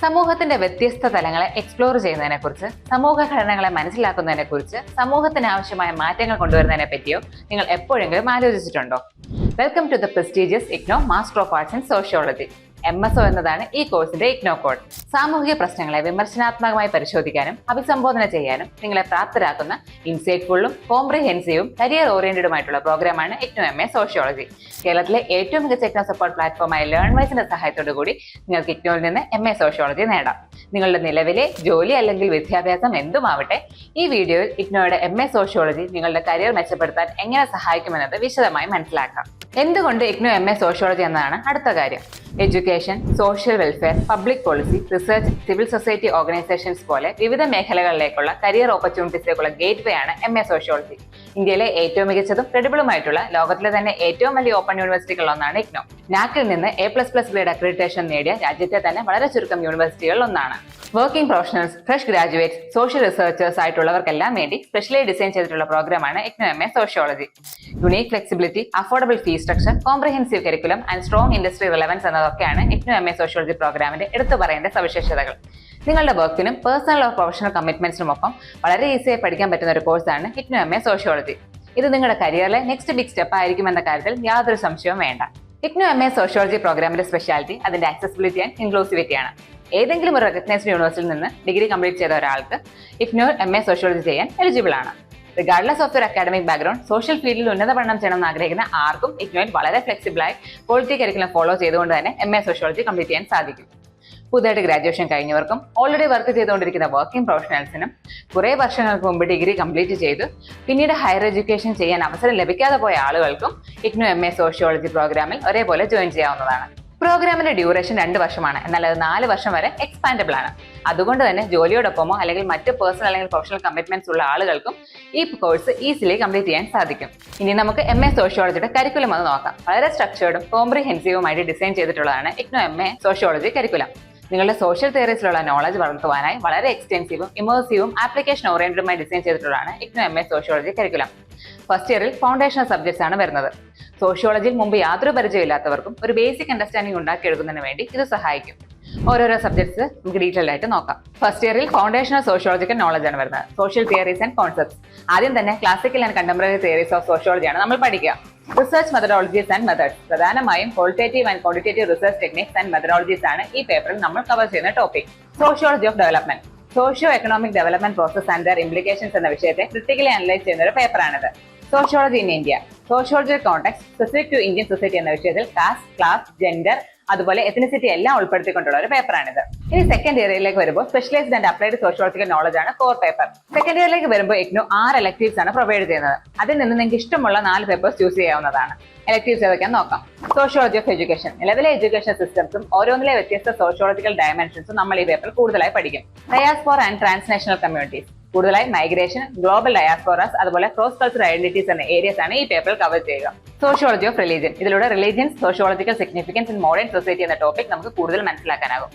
സമൂഹത്തിന്റെ വ്യത്യസ്ത തലങ്ങളെ എക്സ്പ്ലോർ ചെയ്യുന്നതിനെ കുറിച്ച് സമൂഹ ഘടനകളെ മനസ്സിലാക്കുന്നതിനെ കുറിച്ച് സമൂഹത്തിന് ആവശ്യമായ മാറ്റങ്ങൾ കൊണ്ടുവരുന്നതിനെ പറ്റിയോ നിങ്ങൾ എപ്പോഴെങ്കിലും ആലോചിച്ചിട്ടുണ്ടോ? Welcome to the prestigious IGNOU master of arts in sociology M S O എന്നതാണ് ഈ കോഴ്സിന്റെ ഇഗ്നോ കോഡ് സാമൂഹിക പ്രശ്നങ്ങളെ വിമർശനാത്മകമായി പരിശോധിക്കാനും അഭിസംബോധന ചെയ്യാനും നിങ്ങളെ പ്രാപ്തരാക്കുന്ന ഇൻസൈറ്റ്ഫുള്ളും കോംപ്രിഹെൻസീവും കരിയർ ഓറിയന്റഡുമായിട്ടുള്ള പ്രോഗ്രാമാണ് ഇഗ്നോ എം എ സോഷ്യോളജി കേരളത്തിലെ ഏറ്റവും മികച്ച ഇഗ്നോ സപ്പോർട്ട് പ്ലാറ്റ്ഫോമായ ലേൺ വൈസിന്റെ സഹായത്തോടു കൂടി നിങ്ങൾക്ക് ഇഗ്നോയിൽ നിന്ന് എം എ സോഷ്യോളജി നേടാം. നിങ്ങളുടെ നിലവിലെ ജോലി അല്ലെങ്കിൽ വിദ്യാഭ്യാസം എന്തുമാവട്ടെ ഈ വീഡിയോയിൽ ഇഗ്നോയുടെ എം എ സോഷ്യോളജി നിങ്ങളുടെ കരിയർ മെച്ചപ്പെടുത്താൻ എങ്ങനെ സഹായിക്കുമെന്നത് വിശദമായി മനസ്സിലാക്കാം. എന്തുകൊണ്ട് ഇഗ്നോ എം എ സോഷ്യോളജി എന്നതാണ് അടുത്ത കാര്യം? Education social welfare public policy research civil society organisations പോലെ വിവിധ മേഖലകളിലേക്കുള്ള കരിയർ ഓപ്പർച്യൂണിറ്റീസിലേക്കുള്ള ഗേറ്റ് വേ ആണ് എം എ സോഷ്യോളജി ഇന്ത്യയിലെ ഏറ്റവും മികച്ചതും ക്രെഡിബിളുമായിട്ടുള്ള ലോകത്തിലെ തന്നെ ഏറ്റവും വലിയ ഓപ്പൺ യൂണിവേഴ്സിറ്റികളിൽ ഒന്നാണ് ഇഗ്നോ നാക്കിൽ നിന്ന് A plus plus grade accreditation നേടിയ രാജ്യത്തെ തന്നെ വളരെ ചുരുക്കം യൂണിവേഴ്സിറ്റികളിൽ ഒന്നാണ് working professionals fresh graduates social researchers ആയിട്ടുള്ളവർക്കെല്ലാം വേണ്ടി സ്പെഷ്യലി ഡിസൈൻ ചെയ്തിട്ടുള്ള പ്രോഗ്രാമാണ് IGNOU M A sociology unique flexibility affordable fee structure comprehensive curriculum and strong industry relevance എന്നതൊക്കെയാണ് IGNOU M A sociology പ്രോഗ്രാമിന്റെ എടുത്തു പറയേണ്ട സവിശേഷതകൾ. നിങ്ങളുടെ വർക്കിനും പേഴ്സണൽ ഓർ പ്രൊഫഷണൽ കമ്മിറ്റ്മെന്റ്സിനും ഒപ്പം വളരെ ഈസിയായി പഠിക്കാൻ പറ്റുന്ന ഒരു കോഴ്സാണ് ഇഗ്നോ എം എ സോഷ്യോളജി ഇത് നിങ്ങളുടെ കരിയറിലെ നെക്സ്റ്റ് ബിഗ് സ്റ്റെപ്പ് ആയിരിക്കും എന്ന കാര്യത്തിൽ യാതൊരു സംശയവും വേണ്ട. ഇഗ്നോ എം എ സോഷ്യോളജി പ്രോഗ്രാമിന്റെ സ്പെഷ്യാലിറ്റി അതിന്റെ ആക്സസിബിലിറ്റി ആൻഡ് ഇൻക്ലൂസിവിറ്റി ആണ്. ഏതെങ്കിലും ഒരു റെക്കഗ്നൈസ്ഡ് യൂണിവേഴ്സിറ്റിയിൽ നിന്ന് ഡിഗ്രി കംപ്ലീറ്റ് ചെയ്ത ഒരാൾക്ക് ഇഗ്നോ എം എ സോഷ്യോളജി ചെയ്യാൻ എലിജിബിൾ ആണ്. Regardless of your academic background social ഫീൽഡിൽ ഉന്നത പഠനം ചെയ്യണമെന്ന് ആഗ്രഹിക്കുന്ന ആർക്കും ഇഗ്നോയിൻ വളരെ ഫ്ലെക്സിബിൾ ആയി ക്വാളിറ്റി കരിക്കുലം ഫോളോ ചെയ്തുകൊണ്ട് തന്നെ എം എ സോഷ്യോളജി കംപ്ലീറ്റ് ചെയ്യാൻ സാധിക്കും. പുതുതായിട്ട് ഗ്രാജുവേഷൻ കഴിഞ്ഞവർക്കും ഓൾറെഡി വർക്ക് ചെയ്തുകൊണ്ടിരിക്കുന്ന വർക്കിംഗ് പ്രൊഫഷണൽസിനും കുറേ വർഷങ്ങൾക്ക് മുമ്പ് ഡിഗ്രി കംപ്ലീറ്റ് ചെയ്ത്. പിന്നീട് ഹയർ എഡ്യൂക്കേഷൻ ചെയ്യാൻ അവസരം ലഭിക്കാതെ പോയ ആളുകൾക്കും ഇഗ്നോ എം എ സോഷ്യോളജി പ്രോഗ്രാമിൽ ഒരേപോലെ ജോയിൻ ചെയ്യാവുന്നതാണ്. പ്രോഗ്രാമിന്റെ ഡ്യൂറേഷൻ രണ്ട് വർഷമാണ്. എന്നാൽ അത് നാല് വർഷം വരെ എക്സ്പാൻഡബിൾ ആണ്. അതുകൊണ്ട് തന്നെ ജോലിയോടൊപ്പമോ അല്ലെങ്കിൽ മറ്റ് പേഴ്സണൽ അല്ലെങ്കിൽ പ്രൊഫഷണൽ കമ്മിറ്റ്മെന്റ്സ് ഉള്ള ആളുകൾക്കും ഈ കോഴ്സ് ഈസിലി കംപ്ലീറ്റ് ചെയ്യാൻ സാധിക്കും. ഇനി നമുക്ക് എം എ സോഷ്യോളജിയുടെ കരിക്കുലം ഒന്ന് നോക്കാം. വളരെ സ്ട്രക്ചേർഡും കോംപ്രിഹെൻസീവുമായിട്ട് ഡിസൈൻ ചെയ്തിട്ടുള്ളതാണ് IGNOU M A sociology curriculum നിങ്ങളുടെ സോഷ്യൽ തിയറീസിലുള്ള നോളജ് വളർത്തുവാനായി വളരെ എക്സ്റ്റെൻസീവും ഇമേഴ്സീവും ആപ്ലിക്കേഷൻ ഓറിയന്റഡുമായി ഡിസൈൻ ചെയ്തിട്ടുള്ളതാണ് IGNOU M A sociology curriculum first ഇയറിൽ ഫൗണ്ടേഷണൽ സബ്ജക്ട്സ് ആണ് വരുന്നത്. സോഷ്യോളജിയിൽ മുമ്പ് യാതൊരു പരിചയമില്ലാത്തവർക്കും ഒരു ബേസിക് അണ്ടർസ്റ്റാൻഡിംഗ് ഉണ്ടാക്കിയെടുക്കുന്നതിന് വേണ്ടി ഇത് സഹായിക്കും. ഓരോരോ സബ്ജക്ട്സ് നമുക്ക് ഡീറ്റെയിൽ ആയിട്ട് നോക്കാം. ഫസ്റ്റ് ഇയറിൽ ഫൗണ്ടേഷണൽ സോഷ്യോളജിക്കൽ നോളജ് ആണ് വരുന്നത്. സോഷ്യൽ തിയറീസ് ആൻഡ് കോൺസെപ്റ്റ്സ് ആദ്യം തന്നെ classical and contemporary theories of സോഷ്യോളജിയാണ് നമ്മൾ പഠിക്കുക. റിസർച്ച് മെത്തഡോളജീസ് ആൻഡ് മെത്തേഡ്സ് പ്രധാനമായും qualitative and quantitative research techniques and methodologies ആണ് ഈ പേപ്പറിൽ നമ്മൾ കവർ ചെയ്യുന്ന topic sociology of development socio economic development process and their implications എന്ന വിഷയത്തെ ക്രിട്ടിക്കലി അനലൈസ് ചെയ്യുന്ന ഒരു പേപ്പറാണിത് sociology in India sociological contact specific to Indian society എന്ന വിഷയത്തിൽ കാസ്റ്റ് ക്ലാസ് ജെൻഡർ അതുപോലെ എത്തിനിസിറ്റി എല്ലാം ഉൾപ്പെടുത്തിക്കൊണ്ടുള്ള ഒരു പേപ്പറാണിത് ഇനി സെക്കൻഡ് ഇയറിലേക്ക് വരുമ്പോൾ specialised and applied sociological knowledge ആണ് കോർ പേപ്പർ സെക്കൻഡ് ഇയറിലേക്ക് വരുമ്പോൾ ഇഗ്നു ആറ് എലക്ടീവ്സ് ആണ് പ്രൊവൈഡ് ചെയ്യുന്നത്. അതിൽ നിന്ന് നിങ്ങൾക്ക് ഇഷ്ടമുള്ള നാല് പേപ്പേഴ്സ് ചൂസ് ചെയ്യാവുന്നതാണ്. എലക്ടീവ്സ് ഏതൊക്കെയാന്ന് നോക്കാം. സോഷ്യോളജി ഓഫ് എഡ്യൂക്കേഷൻ നിലവിലെ എഡ്യൂക്കേഷൻ സിസ്റ്റംസും ഓരോന്നിലെ വ്യത്യസ്ത സോഷ്യോളജിക്കൽ ഡയമെൻഷൻസും നമ്മൾ ഈ പേപ്പർ കൂടുതലായി പഠിക്കും. ഡയാസ്പോർ ആൻഡ് ട്രാൻസ്നാഷണൽ കമ്മ്യൂണിറ്റീസ് കൂടുതലായി മൈഗ്രേഷൻ ഗ്ലോബൽ ഡയാസ്പോറാസ് അതുപോലെ ക്രോസ് കൾച്ചർ ഐഡന്റിറ്റീസ് എന്ന ഏരിയസ് ആണ് ഈ പേപ്പർ കവർ ചെയ്യുക. സോഷ്യോളജി ഓഫ് റിലീജിയൻ ഇതിലൂടെ religions sociological significance in modern society എന്ന ടോപ്പിക് നമുക്ക് കൂടുതൽ മനസ്സിലാക്കാനാകും.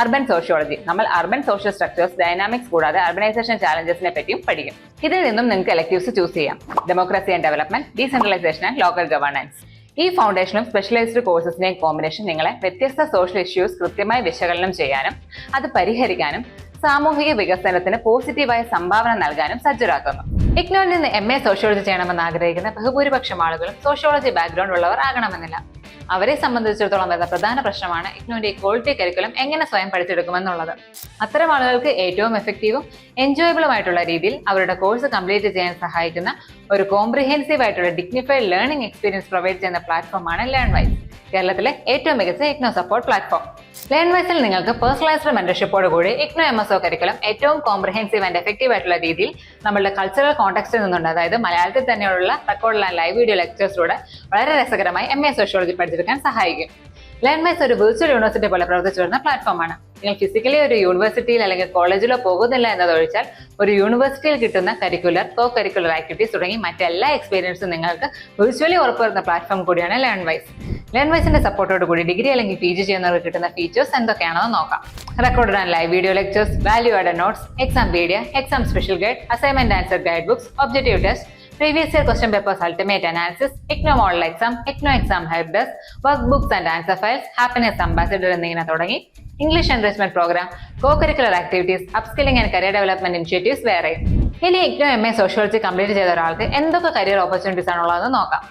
അർബൻ സോഷ്യോളജി നമ്മൾ അർബൻ സോഷ്യൽ സ്ട്രക്ചേഴ്സ് ഡൈനാമിക്സ് കൂടാതെ അർബനൈസേഷൻ ചാലഞ്ചസിനെ പറ്റിയും പഠിക്കും. ഇതിൽ നിന്നും നിങ്ങൾക്ക് എലക്ടീവ്സ് ചൂസ് ചെയ്യാം. Democracy and development decentralization and local governance ഈ ഫൗണ്ടേഷനും സ്പെഷ്യലൈസ്ഡ് കോഴ്സസിന്റെയും കോമ്പിനേഷൻ നിങ്ങളെ വ്യത്യസ്ത സോഷ്യൽ ഇഷ്യൂസ് കൃത്യമായി വിശകലനം ചെയ്യാനും അത് പരിഹരിക്കാനും സാമൂഹിക വികസനത്തിന് പോസിറ്റീവായ സംഭാവന നൽകാനും സജ്ജരാക്കുന്നു. ഇഗ്നോയിൽ നിന്ന് എം എ സോഷ്യോളജി ചെയ്യണമെന്ന് ആഗ്രഹിക്കുന്ന ബഹുഭൂരിപക്ഷം ആളുകളും സോഷ്യോളജി ബാക്ക്ഗ്രൗണ്ട് ഉള്ളവർ ആകണമെന്നില്ല. അവരെ സംബന്ധിച്ചിടത്തോളം വരുന്ന പ്രധാന പ്രശ്നമാണ് ഇഗ്നോന്റെ ക്വാളിറ്റി കരിക്കുലം എങ്ങനെ സ്വയം പഠിച്ചെടുക്കുമെന്നുള്ളത്. അത്തരം ആളുകൾക്ക് ഏറ്റവും എഫക്റ്റീവും എൻജോയബിളുമായിട്ടുള്ള രീതിയിൽ അവരുടെ കോഴ്സ് കംപ്ലീറ്റ് ചെയ്യാൻ സഹായിക്കുന്ന ഒരു കോംപ്രിഹെൻസീവ് ആയിട്ടുള്ള ഡിഗ്നിഫൈഡ് ലേണിംഗ് എക്സ്പീരിയൻസ് പ്രൊവൈഡ് ചെയ്യുന്ന പ്ലാറ്റ്ഫോമാണ് ലേൺ വൈസ് കേരളത്തിലെ ഏറ്റവും മികച്ച ഇഗ്നോ സപ്പോർട്ട് പ്ലാറ്റ്ഫോം ലേൺവൈസിൽ നിങ്ങൾക്ക് പേഴ്സണലൈസ്ഡ് മെന്റർഷിപ്പോട് കൂടി IGNOU M S O curriculum ഏറ്റവും കോംപ്രഹെൻസീവ് ആൻഡ് എഫക്റ്റീവ് ആയിട്ടുള്ള രീതിയിൽ നമ്മുടെ കൾച്ചറൽ കോൺടാക്സ്റ്റിൽ നിന്നുണ്ട്. അതായത് മലയാളത്തിൽ തന്നെയുള്ള റെക്കോർഡിൽ ലൈവ് വീഡിയോ ലെക്ചേഴ്സിലൂടെ വളരെ രസകരമായി എം എ സോഷ്യോളജി പഠിച്ചെടുക്കാൻ സഹായിക്കും. ലേൺവൈസ് ഒരു വിർച്വൽ യൂണിവേഴ്സിറ്റി പോലെ പ്രവർത്തിച്ചു വരുന്ന പ്ലാറ്റ്ഫോമാണ് നിങ്ങൾ ഫിസിക്കലി ഒരു യൂണിവേഴ്സിറ്റിയിൽ അല്ലെങ്കിൽ കോളേജിലോ പോകുന്നില്ല എന്നതൊഴിച്ചാൽ ഒരു യൂണിവേഴ്സിറ്റിയിൽ കിട്ടുന്ന കരിക്കുലർ കോ കരിക്കുലർ ആക്ടിവിറ്റീസ് തുടങ്ങി മറ്റെല്ലാ എക്സ്പീരിയൻസും നിങ്ങൾക്ക് വിർച്വലി ഉറപ്പുവരുന്ന പ്ലാറ്റ്ഫോം കൂടിയാണ് ലേൺ വൈസ് ലേൺ വൈസിന്റെ സപ്പോർട്ടോട് കൂടി ഡിഗ്രി അല്ലെങ്കിൽ പി ജി ചെയ്യുന്നവർക്ക് കിട്ടുന്ന ഫീച്ചേഴ്സ് എന്തൊക്കെയാണെന്ന് നോക്കാം. Record and live video lectures value add notes exam pedia exam special guide assignment answer guide books objective test previous year question papers ultimate analysis IGNOU model exam IGNOU exam help desk work books and answer files happiness ambassador എന്നിങ്ങനെ തുടങ്ങി. English enrichment programme co curricular activities upskilling and career development initiatives വേറെ. ഇനി IGNOU M A sociology complete ചെയ്ത ഒരാൾക്ക് എന്തൊക്കെ career opportunities ആണുള്ളതെന്ന് നോക്കാം.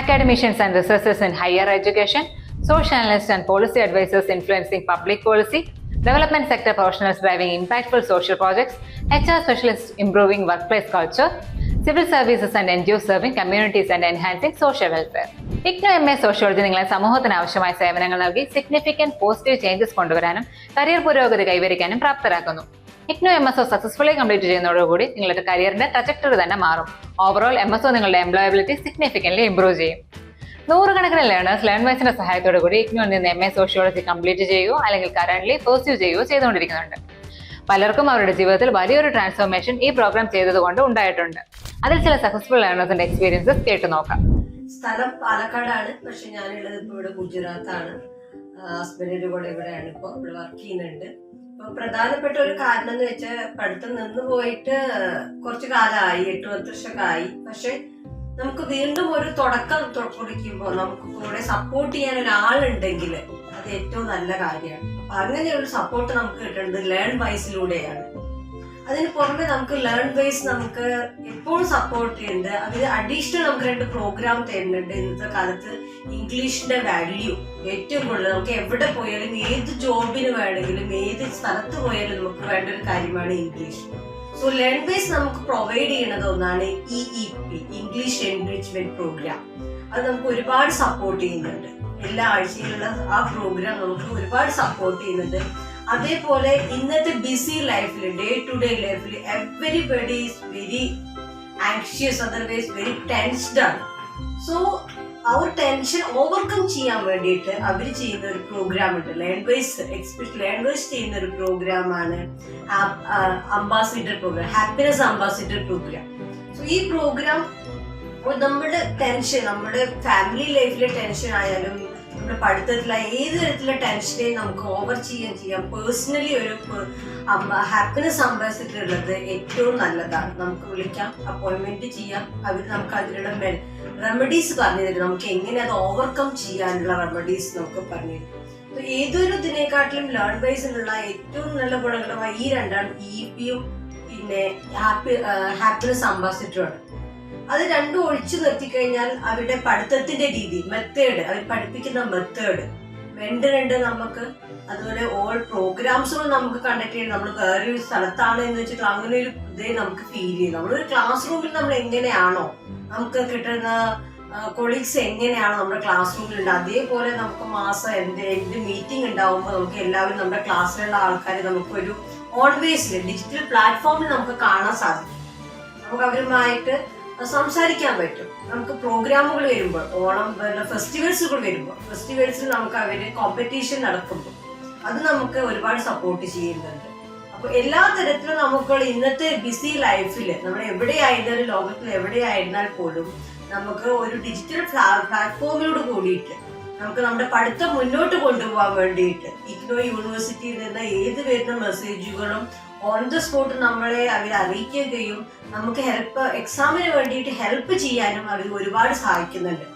Academicians and researchers in higher education social analyst and policy advisors influencing public policy development sector professionals driving impactful social projects H R specialist improving work place culture civil services and N G O serving communities and enhancing social welfare IGNOU M A sociology നിങ്ങളെ സമൂഹത്തിന് ആവശ്യമായ സേവനങ്ങൾ നൽകി significant positive changes കൊണ്ടുവരാനും career പുരോഗതി കൈവരിക്കാനും പ്രാപ്തരാക്കുന്നു. IGNOU M S O successfully complete ചെയ്യുന്നതോടുകൂടി നിങ്ങളുടെ കരിയറിന്റെ ട്രജക്ടറി തന്നെ മാറും. ഓവറോൾ എം എസ് ഒ നിങ്ങളുടെ എംപ്ലോയബിലിറ്റി സിഗ്നിഫിക്കൻലി ഇംപ്രൂവ് ചെയ്യും. നൂറുകണക്കിന് ലേണേഴ്സ് ലേൺ വൈസിന്റെ സഹായത്തോടു കൂടി ഇഗ്നോയിൽ നിന്ന് എം എ സോഷ്യോളജി കംപ്ലീറ്റ് ചെയ്യുകയോ അല്ലെങ്കിൽ കറന്റ് പെർസ്യൂ ചെയ്യുകയോ ചെയ്തുകൊണ്ടിരിക്കുന്നുണ്ട്. പലർക്കും അവരുടെ ജീവിതത്തിൽ വലിയൊരു ട്രാൻസ്ഫോർമേഷൻ ഈ പ്രോഗ്രാം ചെയ്തതുകൊണ്ട് ഉണ്ടായിട്ടുണ്ട്. അതിൽ ചില സക്സസ്ഫുൾ ലേണേഴ്സിന്റെ എക്സ്പീരിയൻസ് കേട്ടു നോക്കാം സ്ഥലം പാലക്കാടാണ്. പക്ഷെ ഞാനുള്ളത് ഇപ്പോൾ ഇവിടെ ഗുജറാത്താണ്. ഹസ്ബൻഡിന്റെ കൂടെ ഇവിടെയാണ് ഇപ്പോൾ ഇവിടെ വർക്ക് ചെയ്യുന്നുണ്ട്. അപ്പൊ പ്രധാനപ്പെട്ട ഒരു കാരണം എന്ന് വെച്ചാൽ പഠിത്തം നിന്ന് പോയിട്ട് കുറച്ച് കാലമായി എട്ട് പത്ത് വർഷമൊക്കെ ആയി പക്ഷെ നമുക്ക് വീണ്ടും ഒരു തുടക്കം കുറിക്കുമ്പോൾ നമുക്ക് കൂടെ സപ്പോർട്ട് ചെയ്യാൻ ഒരാളുണ്ടെങ്കിൽ അത് ഏറ്റവും നല്ല കാര്യമാണ്. അപ്പൊ അങ്ങനെ ഒരു സപ്പോർട്ട് നമുക്ക് കിട്ടേണ്ടത് ലേൺ വൈസിലൂടെയാണ് അതിന് പുറമെ നമുക്ക് ലേൺ ബേസ് നമുക്ക് എപ്പോഴും സപ്പോർട്ട് ചെയ്യുന്നുണ്ട്. അതിന് അഡീഷണൽ നമുക്ക് രണ്ട് പ്രോഗ്രാം തരുന്നുണ്ട്. ഇന്നത്തെ കാലത്ത് ഇംഗ്ലീഷിന്റെ വാല്യൂ ഏറ്റവും കൂടുതൽ. നമുക്ക് എവിടെ പോയാലും ഏത് ജോബിന് വേണമെങ്കിലും ഏത് സ്ഥലത്ത് പോയാലും നമുക്ക് വേണ്ട ഒരു കാര്യമാണ് ഇംഗ്ലീഷ് സോ ലേൺ ബേസ് നമുക്ക് പ്രൊവൈഡ് ചെയ്യുന്നത് ഒന്നാണ് E E P English enrichment programme അത് നമുക്ക് ഒരുപാട് സപ്പോർട്ട് ചെയ്യുന്നുണ്ട്. എല്ലാ ആഴ്ചയിലുള്ള ആ പ്രോഗ്രാം നമുക്ക് ഒരുപാട് സപ്പോർട്ട് ചെയ്യുന്നുണ്ട്. അതേപോലെ ഇന്നത്തെ ബിസി ലൈഫിൽ ഡേ ടു ഡേ ലൈഫിൽ everybody is very anxious otherwise very tensed ആണ്. സോ ആ ഒരു ടെൻഷൻ ഓവർകം ചെയ്യാൻ വേണ്ടിയിട്ട് അവർ ചെയ്യുന്ന ഒരു പ്രോഗ്രാം ഉണ്ട്. ലാംഗ്വേജ് എക്സ്പെഷ്യൽ ലാംഗ്വേജ് ചെയ്യുന്ന ഒരു പ്രോഗ്രാമാണ് ambassador programme happiness ambassador programme so ഈ പ്രോഗ്രാം നമ്മുടെ ടെൻഷൻ നമ്മുടെ ഫാമിലി ലൈഫിലെ ടെൻഷൻ ആയാലും നമ്മുടെ പഠിത്തത്തിലെ ഏത് തരത്തിലുള്ള ടെൻഷനെയും നമുക്ക് ഓവർ ചെയ്യാൻ ചെയ്യാം. പേഴ്സണലി ഒരു ഹാപ്പിനെസ് സംഭവിച്ചിട്ടുള്ളത് ഏറ്റവും നല്ലതാണ്. നമുക്ക് വിളിക്കാം അപ്പോയിൻമെന്റ് ചെയ്യാം. അവർ നമുക്ക് അതിനുള്ള റെമഡീസ് പറഞ്ഞു തരും. നമുക്ക് എങ്ങനെ അത് ഓവർകം ചെയ്യാനുള്ള റെമഡീസ് നമുക്ക് പറഞ്ഞു തരും. ഏതൊരു ഇതിനെക്കാട്ടിലും ലേൺ ബേസിലുള്ള ഏറ്റവും നല്ല ഗുണങ്ങളുമായി ഈ രണ്ടാണ് ഇ പിയും പിന്നെ ഹാപ്പി ഹാപ്പിനെസ് അംബാസിഡറുമാണ് അത് രണ്ടും ഒഴിച്ചു നിർത്തി കഴിഞ്ഞാൽ അവരുടെ പഠിത്തത്തിന്റെ രീതി മെത്തേഡ് അവർ പഠിപ്പിക്കുന്ന മെത്തേഡ് രണ്ട് രണ്ട് നമുക്ക് അതുപോലെ ഓൾ പ്രോഗ്രാംസുകൾ നമുക്ക് കണ്ടക്ട് ചെയ്യണം. നമ്മൾ വേറൊരു സ്ഥലത്താണ് എന്ന് വെച്ചിട്ട് അങ്ങനെ ഒരു ഇതേ നമുക്ക് ഫീൽ ചെയ്യും നമ്മളൊരു ക്ലാസ് റൂമിൽ നമ്മൾ എങ്ങനെയാണോ നമുക്ക് കിട്ടുന്ന കൊളീഗ്സ് എങ്ങനെയാണോ നമ്മുടെ ക്ലാസ് റൂമിൽ ഉണ്ട് അതേപോലെ നമുക്ക് മാസം എന്ത് എന്ത് മീറ്റിംഗ് ഉണ്ടാവുമ്പോൾ നമുക്ക് എല്ലാവരും നമ്മുടെ ക്ലാസ്സിലുള്ള ആൾക്കാരെ നമുക്കൊരു ഓൺവേസിൽ ഡിജിറ്റൽ പ്ലാറ്റ്ഫോമിൽ നമുക്ക് കാണാൻ സാധിക്കും. നമുക്ക് അവരുമായിട്ട് സംസാരിക്കാൻ പറ്റും. നമുക്ക് പ്രോഗ്രാമുകൾ വരുമ്പോൾ ഓണം പിന്നെ ഫെസ്റ്റിവൽസുകൾ വരുമ്പോൾ ഫെസ്റ്റിവൽസിൽ നമുക്ക് അവർ കോമ്പറ്റീഷൻ നടക്കുമ്പോൾ അത് നമുക്ക് ഒരുപാട് സപ്പോർട്ട് ചെയ്യുന്നുണ്ട്. അപ്പൊ എല്ലാ തരത്തിലും നമുക്ക് ഇന്നത്തെ ബിസി ലൈഫിൽ നമ്മൾ എവിടെയായിരുന്നാലും ലോകത്തിൽ എവിടെയായിരുന്നാൽ പോലും നമുക്ക് ഒരു ഡിജിറ്റൽ പ്ലാറ്റ്ഫോമിലൂടെ കൂടിയിട്ട് നമുക്ക് നമ്മുടെ പഠിത്തം മുന്നോട്ട് കൊണ്ടുപോകാൻ വേണ്ടിയിട്ട് ഇഗ്നോ യൂണിവേഴ്സിറ്റിയിൽ നിന്ന് ഏത് വരുന്ന മെസ്സേജുകളും ഓൺ ദ സ്പോട്ട് നമ്മളെ അവർ അറിയിക്കുകയും നമുക്ക് ഹെൽപ്പ് എക്സാമിന് വേണ്ടിയിട്ട് ഹെൽപ്പ് ചെയ്യാനും അവർ ഒരുപാട് സഹായിക്കുന്നുണ്ട്.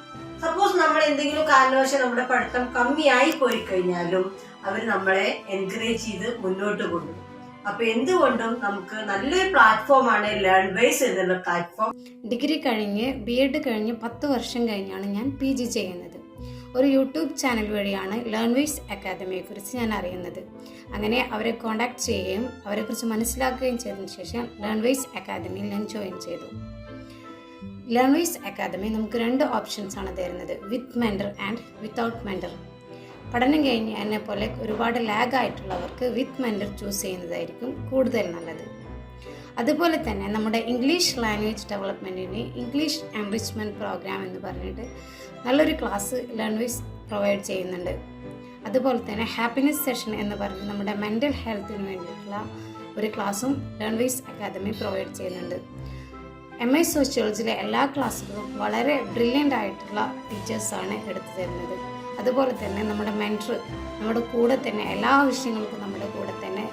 സപ്പോസ് നമ്മൾ എന്തെങ്കിലും കാരണവശാൽ നമ്മുടെ പഠിത്തം കമ്മിയായി പോയി കഴിഞ്ഞാലും അവർ നമ്മളെ എൻകറേജ് ചെയ്ത് മുന്നോട്ട് കൊണ്ടുപോകും അപ്പൊ എന്തുകൊണ്ടും നമുക്ക് നല്ലൊരു പ്ലാറ്റ്ഫോമാണ് ലേൺ ബേസ് എന്നുള്ള പ്ലാറ്റ്ഫോം ഡിഗ്രി കഴിഞ്ഞ് ബി എഡ് കഴിഞ്ഞ് പത്ത് വർഷം കഴിഞ്ഞാണ് ഞാൻ പി ജി ചെയ്യുന്നത്. ഒരു യൂട്യൂബ് ചാനൽ വഴിയാണ് ലേൺ അക്കാദമിയെ അക്കാദമിയെക്കുറിച്ച് ഞാൻ അറിയുന്നത്. അങ്ങനെ അവരെ കോൺടാക്ട് ചെയ്യുകയും അവരെക്കുറിച്ച് മനസ്സിലാക്കുകയും ചെയ്തതിന് ശേഷം ലേൺ വേഴ്സ് അക്കാദമിയിൽ ഞാൻ ജോയിൻ ചെയ്തു. ലേൺ വേഴ്സ് അക്കാദമി നമുക്ക് രണ്ട് ഓപ്ഷൻസ് ആണ് തരുന്നത് with mentor and without mentor പഠനം കഴിഞ്ഞ് എന്നെ പോലെ ഒരുപാട് ലാഗ് ആയിട്ടുള്ളവർക്ക് വിത്ത് മെൻഡർ ചൂസ് ചെയ്യുന്നതായിരിക്കും കൂടുതൽ നല്ലത്. അതുപോലെ തന്നെ നമ്മുടെ ഇംഗ്ലീഷ് ലാംഗ്വേജ് ഡെവലപ്മെന്റിന് ഇംഗ്ലീഷ് എൻറിച്ച്മെന്റ് പ്രോഗ്രാം എന്ന് പറഞ്ഞിട്ട് നല്ലൊരു ക്ലാസ് ലേൺവേസ് പ്രൊവൈഡ് ചെയ്യുന്നുണ്ട്. അതുപോലെ തന്നെ ഹാപ്പിനെസ് സെഷൻ എന്ന് പറഞ്ഞ് നമ്മുടെ മെന്റൽ ഹെൽത്തിന് വേണ്ടിയിട്ടുള്ള ഒരു ക്ലാസ്സും ലേൺവേസ് അക്കാദമി പ്രൊവൈഡ് ചെയ്യുന്നുണ്ട്. എം ഐ സോഷ്യോളജിയിലെ എല്ലാ ക്ലാസ്സുകളും വളരെ ബ്രില്യന്റ് ആയിട്ടുള്ള ടീച്ചേഴ്സാണ് എടുത്തു തരുന്നത്. അതുപോലെ തന്നെ നമ്മുടെ മെന്റർ നമ്മുടെ കൂടെ തന്നെ എല്ലാ വിഷയങ്ങൾക്കും നമ്മുടെ കൂടെ തന്നെ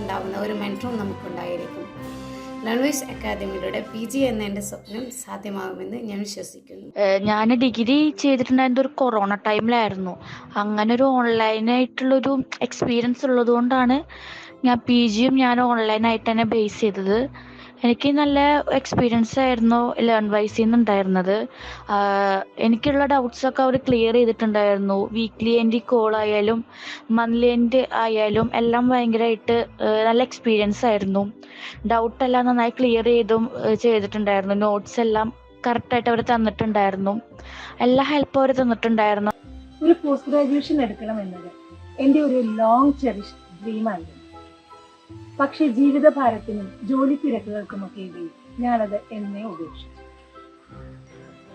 ഉണ്ടാകുന്ന ഒരു മെന്ററും നമുക്കുണ്ടായിരിക്കും ലേൺവേഴ്സ് അക്കാദമിയിലൂടെ പി ജി എന്ന എന്റെ സ്വപ്നം സാധ്യമാകുമെന്ന് ഞാൻ വിശ്വസിക്കുന്നു. ഞാൻ ഡിഗ്രി ചെയ്തിട്ടുണ്ടായിരുന്നത് ഒരു കൊറോണ ടൈമിലായിരുന്നു. അങ്ങനെ ഒരു ഓൺലൈനായിട്ടുള്ളൊരു എക്സ്പീരിയൻസ് ഉള്ളതുകൊണ്ടാണ് ഞാൻ പി ജിയും ഞാൻ ഓൺലൈനായിട്ട് തന്നെ ബേസ് ചെയ്തത്. എനിക്ക് നല്ല എക്സ്പീരിയൻസ് ആയിരുന്നു ലേൺ വൈസിൽ നിന്ന് ഉണ്ടായിരുന്നത്. എനിക്കുള്ള ഡൗട്ട്സ് ഒക്കെ അവർ ക്ലിയർ ചെയ്തിട്ടുണ്ടായിരുന്നു. വീക്ക്ലി എന്റെ കോൾ ആയാലും മന്ത്ലി എന്റെ ആയാലും എല്ലാം ഭയങ്കരമായിട്ട് നല്ല എക്സ്പീരിയൻസ് ആയിരുന്നു. ഡൗട്ട് എല്ലാം നന്നായി ക്ലിയർ ചെയ്തും ചെയ്തിട്ടുണ്ടായിരുന്നു. നോട്ട്സ് എല്ലാം കറക്റ്റായിട്ട് അവർ തന്നിട്ടുണ്ടായിരുന്നു. എല്ലാ ഹെൽപ്പും അവർ തന്നിട്ടുണ്ടായിരുന്നു. ഒരു പോസ്റ്റ് ഗ്രാജുവേഷൻ എടുക്കണം എന്നത് എന്റെ ഒരു ലോങ് ചെറിഷ് ഡ്രീമായിരുന്നു പക്ഷേ ജീവിതഭാരത്തിനും ജോലി തിരക്കുകൾക്കുമൊക്കെ ഇടയിൽ ഞാനത് എന്നെ ഉപേക്ഷിച്ചു.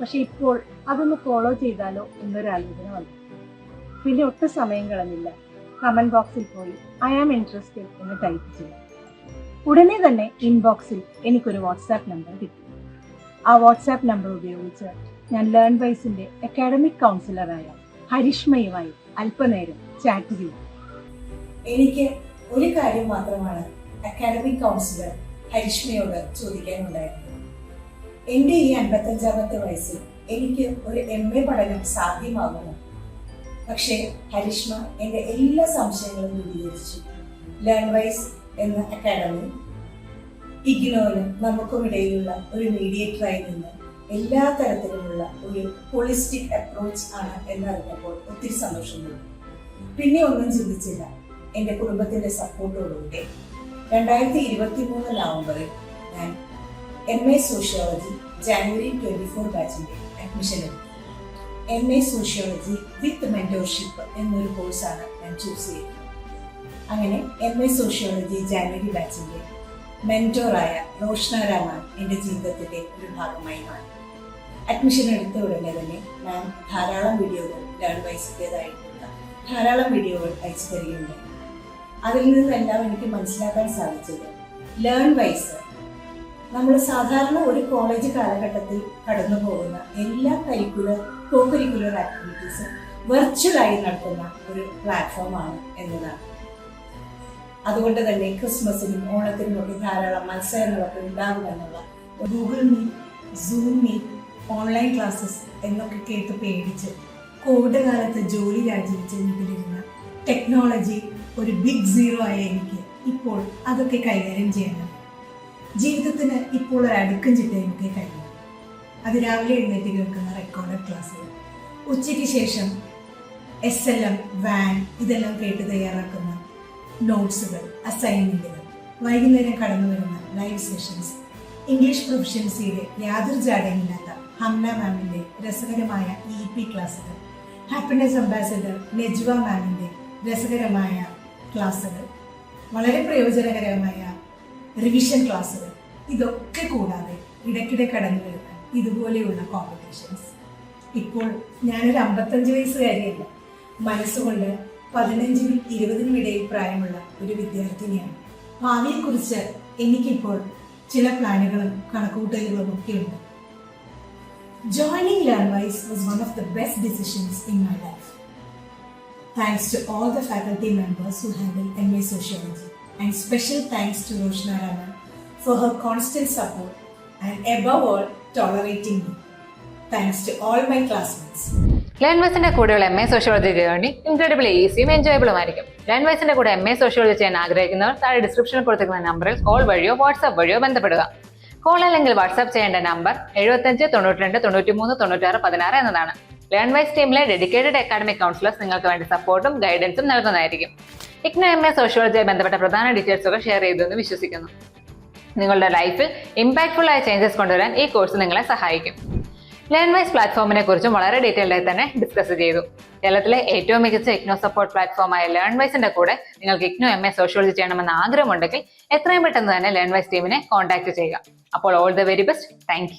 പക്ഷെ ഇപ്പോൾ അതൊന്ന് ഫോളോ ചെയ്താലോ എന്നൊരാലോചന വന്നു. പിന്നെ ഒട്ടും സമയം കളഞ്ഞില്ല. കമന്റ് ബോക്സിൽ പോയി ഐ ആം ഇൻട്രസ്റ്റഡ് എന്ന് ടൈപ്പ് ചെയ്തു. ഉടനെ തന്നെ ഇൻബോക്സിൽ എനിക്കൊരു വാട്സാപ്പ് നമ്പർ കിട്ടി. ആ വാട്സാപ്പ് നമ്പർ ഉപയോഗിച്ച് ഞാൻ ലേൺ വൈസിന്റെ അക്കാഡമിക് കൗൺസിലറായ ഹരിഷ്മയുമായി അല്പനേരം ചാറ്റ് ചെയ്തു. എനിക്ക് ഒരു കാര്യം മാത്രമാണ് അക്കാഡമിക് കൗൺസിലർ ഹരിഷ്മയോട് ചോദിക്കാനുണ്ടായിരുന്നത് എന്റെ ഈ അൻപത്തഞ്ചാമത്തെ വയസ്സിൽ എനിക്ക് ഒരു എം എ പഠനം സാധ്യമാകുമോ? പക്ഷേ ഹരിഷ്മ എന്റെ എല്ലാ സംശയങ്ങളും ദൂരീകരിച്ചു ലേൺ വൈസ് എന്ന അക്കാഡമി ഇഗ്നോയിലും നമുക്കും ഇടയിലുള്ള ഒരു മീഡിയേറ്ററായി നിന്ന് എല്ലാ തരത്തിലുമുള്ള ഒരു ഹോളിസ്റ്റിക് അപ്രോച്ച് ആണ് എന്നറിഞ്ഞപ്പോൾ ഒത്തിരി സന്തോഷം തോന്നി പിന്നെ ഒന്നും ചിന്തിച്ചില്ല. എന്റെ കുടുംബത്തിന്റെ സപ്പോർട്ടോടുകൂടി രണ്ടായിരത്തി ഇരുപത്തി മൂന്ന് നവംബറിൽ ഞാൻ M A sociology January twenty four ബാച്ചിന്റെ അഡ്മിഷൻ എടുത്തു. M A sociology with mentorship എന്നൊരു കോഴ്സാണ് ഞാൻ ചൂസ് ചെയ്തത്. അങ്ങനെ എം എ സോഷ്യോളജി ജാനുവരി ബാച്ചിന്റെ മെന്റോറായ റോഷ്ന രാമാൻ എന്റെ ജീവിതത്തിന്റെ ഒരു ഭാഗമായി മാറി. അഡ്മിഷൻ എടുത്ത ഉടനെ തന്നെ ഞാൻ ധാരാളം വീഡിയോകൾ ലേൺ വൈസിന്റെതായിട്ടുള്ള ധാരാളം വീഡിയോകൾ അയച്ചു തരികയുണ്ടായി. അതിൽ നിന്നെല്ലാം എനിക്ക് മനസ്സിലാക്കാൻ സാധിച്ചത്. ലേൺ വൈസ് നമ്മൾ സാധാരണ ഒരു കോളേജ് കാലഘട്ടത്തിൽ കടന്നു പോകുന്ന എല്ലാ കരിക്കുലർ കോ കരിക്കുലർ ആക്ടിവിറ്റീസും വെർച്വലായി നടത്തുന്ന ഒരു പ്ലാറ്റ്ഫോമാണ് എന്നതാണ്. അതുകൊണ്ട് തന്നെ ക്രിസ്മസിനും ഓണത്തിനും ഒക്കെ ധാരാളം മത്സരങ്ങളൊക്കെ ഉണ്ടാകുമെന്നുള്ള Google meet Zoom meet online classes എന്നൊക്കെ കേട്ട് പേടിച്ച് കോവിഡ് കാലത്ത് ജോലി രാജിവെച്ച് നിന്നിരുന്ന ടെക്നോളജി ഒരു ബിഗ് സീറോ ആയ എനിക്ക് ഇപ്പോൾ അതൊക്കെ കൈകാര്യം ചെയ്യണം ജീവിതത്തിന് ഇപ്പോൾ ഒരു അടുക്കും എനിക്ക് കഴിയും. അത് രാവിലെ എഴുന്നേറ്റ് കേൾക്കുന്ന റെക്കോർഡഡ് ക്ലാസ്സുകൾ ഉച്ചയ്ക്ക് ശേഷം എസ് എൽ എം വാൻ ഇതെല്ലാം കേട്ട് തയ്യാറാക്കുന്ന നോട്ട്സുകൾ അസൈൻമെന്റുകൾ വൈകുന്നേരം കടന്നു വരുന്ന ലൈവ് സെഷൻസ് ഇംഗ്ലീഷ് പ്രൊഫഷൻസിയുടെ യാതൊരു ജാടയുമില്ലാത്ത ഹംന മാമിന്റെ രസകരമായ ഇ പി ക്ലാസ്സുകൾ ഹാപ്പിനെസ് അംബാസഡർ നെജ്വ മാമിന്റെ രസകരമായ ക്ലാസ്സുകൾ. വളരെ പ്രയോജനകരമായ റിവിഷൻ ക്ലാസ്സുകൾ. ഇതൊക്കെ കൂടാതെ ഇടയ്ക്കിടെ കടന്നു വരുന്ന ഇതുപോലെയുള്ള കോമ്പറ്റീഷൻസ് ഇപ്പോൾ ഞാനൊരു അമ്പത്തഞ്ച് വയസ്സുകാരിയല്ല. മനസ്സുകൊണ്ട് പതിനഞ്ചിനും ഇരുപതിനും ഇടയിൽ പ്രായമുള്ള ഒരു വിദ്യാർത്ഥിനിയാണ്. ഭാവിയെക്കുറിച്ച് എനിക്കിപ്പോൾ ചില പ്ലാനുകളും കണക്കുകൂട്ടലുകളും ഒക്കെ ഉണ്ട് Learnwise was one of the best decisions in my life. Thanks to all the faculty members who handle MA Sociology, and special thanks to Roshna Rana for her constant support and above all, tolerating me. Thanks to all my classmates. ലേൺവൈസിന്റെ കൂടെയുള്ള M A sociology journey incredible ഈസിയും എൻജോയബിളും ആയിരിക്കും ലേൺവൈസിന്റെ കൂടെ M A sociology ചെയ്യാൻ ആഗ്രഹിക്കുന്നവർ താഴെ ഡിസ്ക്രിപ്ഷനിൽ കൊടുത്തിരിക്കുന്ന നമ്പറിൽ കോൾ വഴിയോ വാട്സാപ്പ് വഴിയോ ബന്ധപ്പെടുക കോൾ അല്ലെങ്കിൽ വാട്സാപ്പ് ചെയ്യേണ്ട നമ്പർ എഴുപത്തഞ്ച് തൊണ്ണൂറ്റി രണ്ട് തൊണ്ണൂറ്റി മൂന്ന് തൊണ്ണൂറ്റാറ് പതിനാറ് എന്നതാണ് ലേൺവൈസ് ടീമിലെ ഡെഡിക്കേറ്റഡ് അക്കാഡമിക് കൗൺസിലേഴ്സ് നിങ്ങൾക്ക് വേണ്ടി സപ്പോർട്ടും ഗൈഡൻസും നൽകുന്നതായിരിക്കും. ഇഗ്നോ എം എ സോഷ്യോളജിയുമായി ബന്ധപ്പെട്ട പ്രധാന ഡീറ്റെയിൽസ് ഒക്കെ ഷെയർ ചെയ്തുവെന്ന് വിശ്വസിക്കുന്നു. നിങ്ങളുടെ ലൈഫിൽ ഇമ്പാക്ട്ഫുൾ ആയ ചേഞ്ചസ് കൊണ്ടുവരാൻ ഈ കോഴ്സ് നിങ്ങളെ സഹായിക്കും. ലേൺ വൈസ് പ്ലാറ്റ്ഫോമിനെ കുറിച്ചും വളരെ ഡീറ്റെയിൽഡ് ആയി തന്നെ ഡിസ്കസ് ചെയ്തു. കേരളത്തിലെ ഏറ്റവും മികച്ച ഇഗ്നോ സപ്പോർട്ട് പ്ലാറ്റ്ഫോമായ ലേൺ വൈസിന്റെ കൂടെ നിങ്ങൾക്ക് ഇഗ്നോ എം എ സോഷ്യോളജി ചെയ്യണമെന്ന് ആഗ്രഹമുണ്ടെങ്കിൽ എത്രയും പെട്ടെന്ന് തന്നെ ലേൺ വൈസ് ടീമിനെ കോൺടാക്ട് ചെയ്യുക. അപ്പോൾ all the very best thank